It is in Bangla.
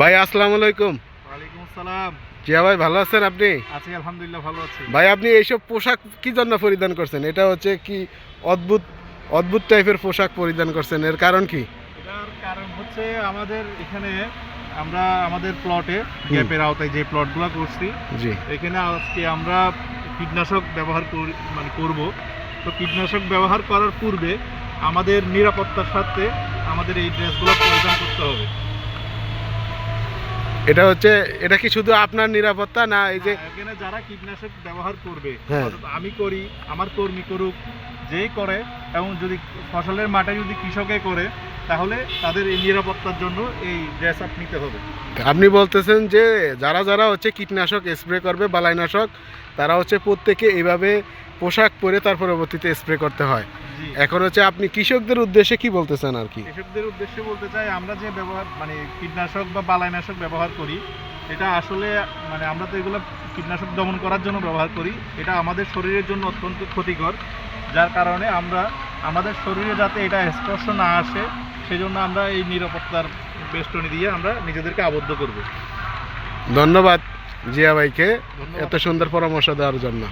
ভাই আসসালামু আলাইকুম। ওয়ালাইকুম আসসালাম। জিয়া ভাই ভালো আছেন আপনি? আছি আলহামদুলিল্লাহ ভালো আছি। ভাই আপনি এইসব পোশাক কি জন্য পরিধান করছেন? এটা হচ্ছে কি অদ্ভুত অদ্ভুত টাইপের পোশাক পরিধান করছেন? এর কারণ কি? এটার কারণ হচ্ছে আমাদের এখানে আমরা আমাদের প্লটে গ্যাপের আওতায় যে প্লটগুলো করছি জি। এখানে আজকে আমরা কীটনাশক ব্যবহার করি মানে করব। তো কীটনাশক ব্যবহার করার পূর্বে আমাদের নিরাপত্তার সাথে আমাদের এই ড্রেসগুলো পরিধান করতে হবে। এটা হচ্ছে এটা কি শুধু আপনার নিরাপত্তা না এই যে হ্যাঁ, এখানে যারা কীটনাশক ব্যবহার করবে হ্যাঁ। আমি করি আমার কর্মী করুক যেই করে এবং যদি ফসলের মাঠে যদি কৃষকে করে তাহলে তাদের এই নিরাপত্তার জন্য এই ড্রেস আপ নিতে হবে আপনি বলতেছেন যে যারা যারা হচ্ছে কীটনাশক স্প্রে করবে বালাইনাশক তারা হচ্ছে প্রত্যেকে এইভাবে পোশাক পরে তার পরবর্তীতে স্প্রে করতে হয় এখন হচ্ছে আপনি কৃষকদের উদ্দেশ্যে কি বলতেছেন আর কি? কৃষকদের উদ্দেশ্যে বলতে চাই আমরা যে ব্যবহার মানে কীটনাশক বা বালাইনাশক ব্যবহার করি এটা আসলে মানে আমরা তো এগুলো কীটনাশক দমন করার জন্য ব্যবহার করি। এটা আমাদের শরীরের জন্য অত্যন্ত ক্ষতিকর যার কারণে আমরা আমাদের শরীরে যাতে এটা স্পর্শ না আসে সেজন্য আমরা এই নিরাপত্তার বেষ্টনী দিয়ে আমরা নিজেদেরকে আবদ্ধ করব। ধন্যবাদ জিয়া ভাইকে এত সুন্দর পরামর্শ দেওয়ার জন্য।